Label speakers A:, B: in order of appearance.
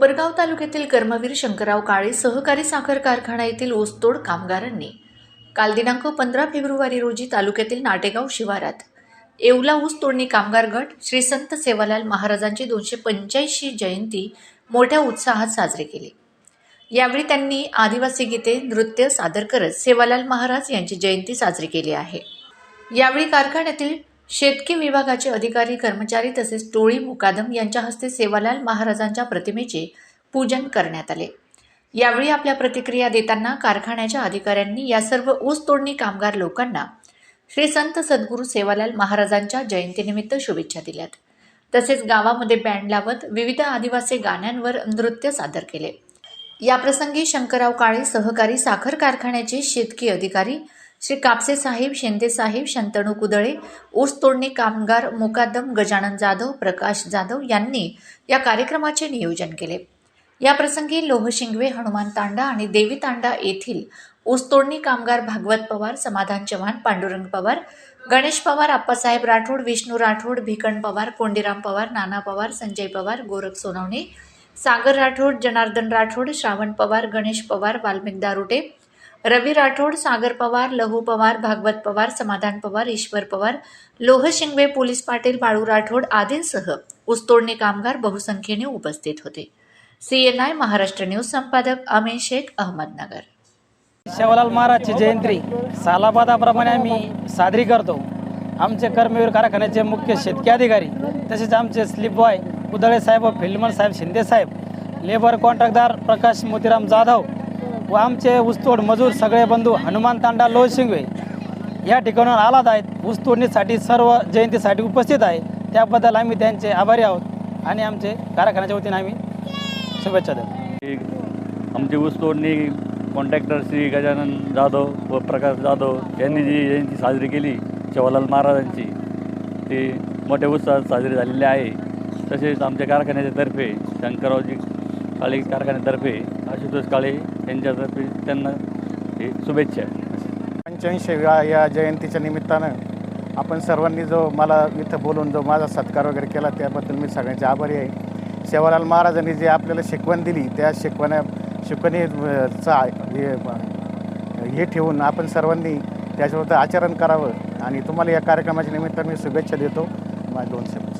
A: कोपरगाव तालुक्यातील कर्मवीर शंकरराव काळे सहकारी साखर कारखाना येथील ओसतोड कामगारांनी काल दिनांक पंधरा फेब्रुवारी रोजी तालुक्यातील नाटेगाव शिवारात येवला ऊस तोडणी कामगार गट श्री संत सेवालाल महाराजांची दोनशे पंच्याऐंशी जयंती मोठ्या उत्साहात साजरी केली. यावेळी त्यांनी आदिवासी गीते नृत्य सादर करत सेवालाल महाराज यांची जयंती साजरी केली आहे. यावेळी कारखान्यातील शेतकी विभागाचे अधिकारी कर्मचारी तसेच टोळी मुकादम यांच्या हस्ते सेवालाल महाराजांच्या प्रतिमेचे पूजन करण्यात आले. यावेळी आपल्या प्रतिक्रिया देताना कारखान्याच्या अधिकाऱ्यांनी या सर्व ऊस तोडणी कामगार लोकांना श्री संत सद्गुरू सेवालाल महाराजांच्या जयंतीनिमित्त शुभेच्छा दिल्यात. तसेच गावामध्ये बँड लावत विविध आदिवासी गाण्यांवर नृत्य सादर केले. याप्रसंगी शंकरराव काळे सहकारी साखर कारखान्याचे शेतकी अधिकारी श्री कापसे साहेब शिंदे साहेब शंतनू कुदळे ऊस तोडणी कामगार मुकादम गजानन जाधव प्रकाश जाधव यांनी या कार्यक्रमाचे नियोजन केले. याप्रसंगी लोहशिंगवे हनुमान तांडा आणि देवी तांडा येथील ऊसतोडणी कामगार भागवत पवार समाधान चव्हाण पांडुरंग पवार गणेश पवार आप्पासाहेब राठोड विष्णू राठोड भिकण पवार कोंडीराम पवार नाना पवार संजय पवार गोरख सोनवणे सागर राठोड जनार्दन राठोड श्रावण पवार गणेश पवार वाल्मिक दारुटे रवी राठोड सागर पवार लहू पवार भागवत पवार समाधान पवार ईश्वर पवार लोहशिंगवे पोलीस पाटील बाळू राठोड आदींसह ऊसतोडणी कामगार बहुसंख्येने उपस्थित होते. सीएनआय महाराष्ट्र न्यूज संपादक अमिन शेख अहमदनगर.
B: शेवलाल महाराजची जयंती सालाबादाप्रमाणे आम्ही साजरी करतो. आमचे कर्मवीर कारखान्याचे मुख्य शेतकी अधिकारी तसेच आमचे स्लिप बॉय उदळे साहेब व फील्डमन साहेब शिंदे साहेब लेबर कॉन्ट्रॅक्टदार प्रकाश मोतीराम जाधव व आमचे ऊसतोड मजूर सगळे बंधू हनुमान तांडा लोहशिंगवे या ठिकाणावर आलात आहेत. ऊसतोडणीसाठी सर्व जयंतीसाठी उपस्थित आहे. त्याबद्दल आम्ही त्यांचे आभारी आहोत आणि आमचे कारखान्याच्या वतीने आम्ही शुभेच्छा देतो.
C: आमची ऊसतोडणी कॉन्ट्रॅक्टर श्री गजानन जाधव व प्रकाश जाधव यांनी जी जयंती साजरी केली जवाहरलाल महाराजांची ती मोठ्या उत्साहात साजरी झालेली आहे. तसेच आमच्या कारखान्याच्या तर्फे शंकररावजी काळे कारखान्यातर्फे आशुतोष काळे यांच्यातर्फे त्यांना हे शुभेच्छा.
D: पंच्याऐंशीव्या या जयंतीच्या निमित्तानं आपण सर्वांनी जो मला इथं बोलून जो माझा सत्कार वगैरे केला त्याबद्दल मी सगळ्यांचे आभारी आहे. सेवालाल महाराजांनी जे आपल्याला शिकवण दिली त्या शिकवण्या शिकवणीचा हे हे ठेवून आपण सर्वांनी त्याच्यावर आचरण करावं. आणि तुम्हाला या कार्यक्रमाच्या निमित्तानं मी शुभेच्छा देतो. माझ्या दोन शब्द.